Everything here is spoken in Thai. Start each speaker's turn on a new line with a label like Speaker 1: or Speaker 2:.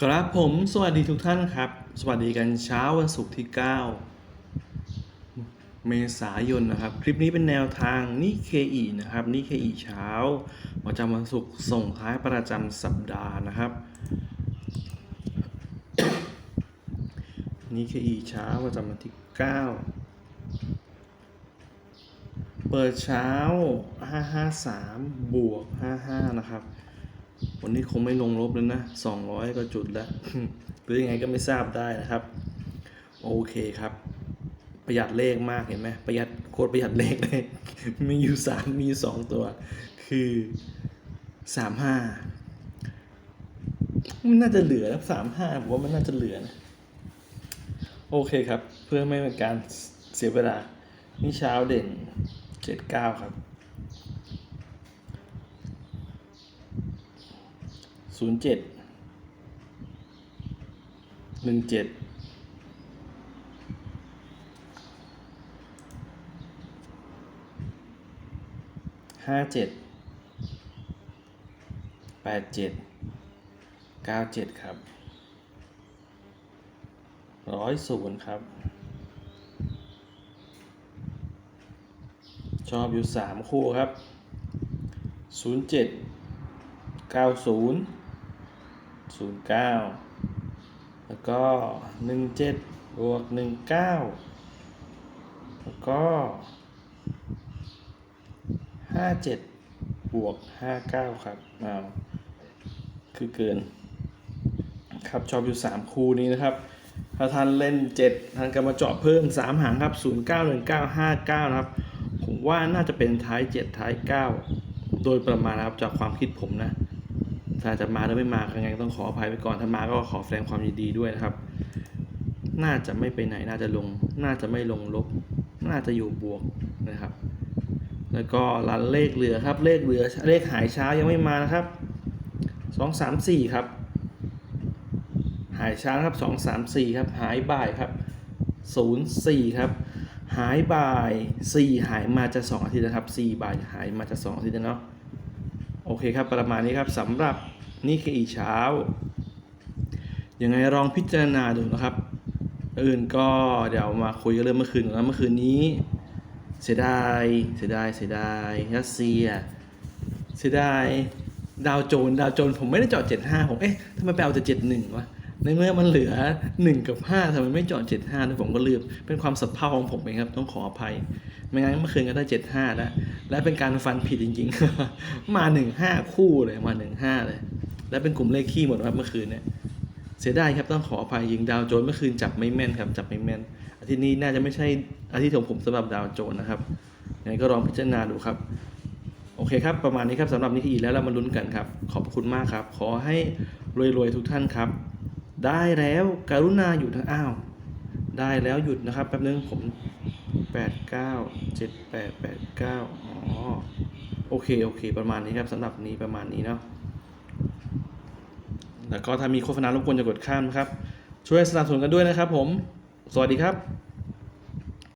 Speaker 1: ครับผมสวัสดีทุกท่านครับ สวัสดีกันเช้าวันศุกร์ที่ 9 เมษายนนะครับ คลิปนี้เป็นแนวทางนิเคอีนะครับนิเคอีเช้าประจำวันศุกร์ส่งท้ายประจำสัปดาห์นะครับนิเคอีเช้าประจำวันที่ 9 เปิดเช้า 553 บวก 55 นะครับ วันนี้คงไม่ลงลบแล้วนะ200ก็จุดแล้ว หรือยังไงก็ไม่ทราบได้นะครับ โอเคครับ ประหยัดเลขมากเห็นไหมประหยัดโคตรประหยัดเลขเลย มีอยู่สามมีอยู่สองตัว คือสามห้ามันน่าจะเหลือสามห้าผมว่ามันน่าจะเหลือนะ โอเคครับ เพื่อไม่เป็นการเสียเวลา นี่เช้าเด่นเจ็ดเก้าครับ ศูนย์เจ็ดหนึ่งเจ็ดห้าเจ็ดแปดเจ็ดเก้าเจ็ดครับร้อยศูนย์ครับ ชอบอยู่สามคู่ครับศูนย์เจ็ดเก้าศูนย์ ศูนย์เก้าแล้วก็หนึ่งเจ็ดบวกหนึ่งเก้าแล้วก็ห้าเจ็ดบวกห้าเก้าครับอ้าวคือเกิน ครับชอบอยู่สามคู่นี้นะครับถ้าท่านเล่นเจ็ดท่านก็มาเจาะเพิ่มสามหางครับศูนย์เก้าหนึ่งเก้าห้าเก้านะครับ ผมว่าน่าจะเป็นท้ายเจ็ดท้ายเก้าโดยประมาณนะครับจากความคิดผมนะ ถ้าจะมาหรือไม่มายังไงก็ต้องขออภัยไปก่อนถ้ามาก็ขอแสดงความยินดีด้วยนะครับ น่าจะไม่ไปไหนน่าจะลง น่าจะไม่ลงลบ น่าจะอยู่บวกนะครับ แล้วก็รันเลขเหลือครับ เลขเหลือเลขหายเช้ายังไม่มานะครับสองสามสี่ครับ หายเช้าครับสองสามสี่ครับ หายบ่ายครับศูนย์สี่ครับ หายบ่ายสี่หายมาจะสองอาทิตย์นะครับสี่บ่ายหายมาจะสองอาทิตย์เนาะโอเคครับ ประมาณนี้ครับสำหรับ นี่คืออีเช้า ยังไงลองพิจารณาดูนะครับอื่นก็เดี๋ยวมาคุยกันเรื่องเมื่อคืนก่อนนะเมื่อคืนนี้ เสียดาย เสียดาย เสียดายรัสเซีย เสียดายดาวโจนส์ดาวโจนส์ผมไม่ได้จอดเจาะ75ผมเอ๊ะทำไมไปเอาแต่71วะในเมื่อมันเหลือ 1 กับ5ทำไมไม่เจาะ75ด้วยผมก็ลืมเป็นความสับเพร่าของผมเองครับ ต้องขออภัย ไม่งั้นเมื่อคืนก็ได้ 75 แล้ว และเป็นการฟันผิดจริงๆ มา 15 คู่เลยมา 15 เลย และเป็นกลุ่มเลขขี้หมดครับเมื่อคืนเนี่ยเสียดายครับต้องขออภัยยิงดาวโจนเมื่อคืนจับไม่แม่นครับจับไม่แม่นอาทิตย์นี้น่าจะไม่ใช่อาทิตย์ของผมสำหรับดาวโจนนะครับยังไงก็ลองพิจารณาดูครับโอเคครับ ประมาณนี้ครับสำหรับนิกอีแล้วเรามาลุ้นกันครับ ขอบคุณมากครับ ขอให้รวยๆทุกท่านครับ ได้แล้วกรุณาหยุดนะอ้าว ได้แล้วหยุดนะครับแป๊บนึงผมแปดเก้าเจ็ดแปดแปดเก้าอ๋อโอเคโอเค ประมาณนี้ครับสำหรับนี้ประมาณนี้เนาะ แล้วก็ถ้ามีโฆษณารบกวนจะกดข้ามครับ ช่วยสนับสนุนกันด้วยนะครับผม สวัสดีครับ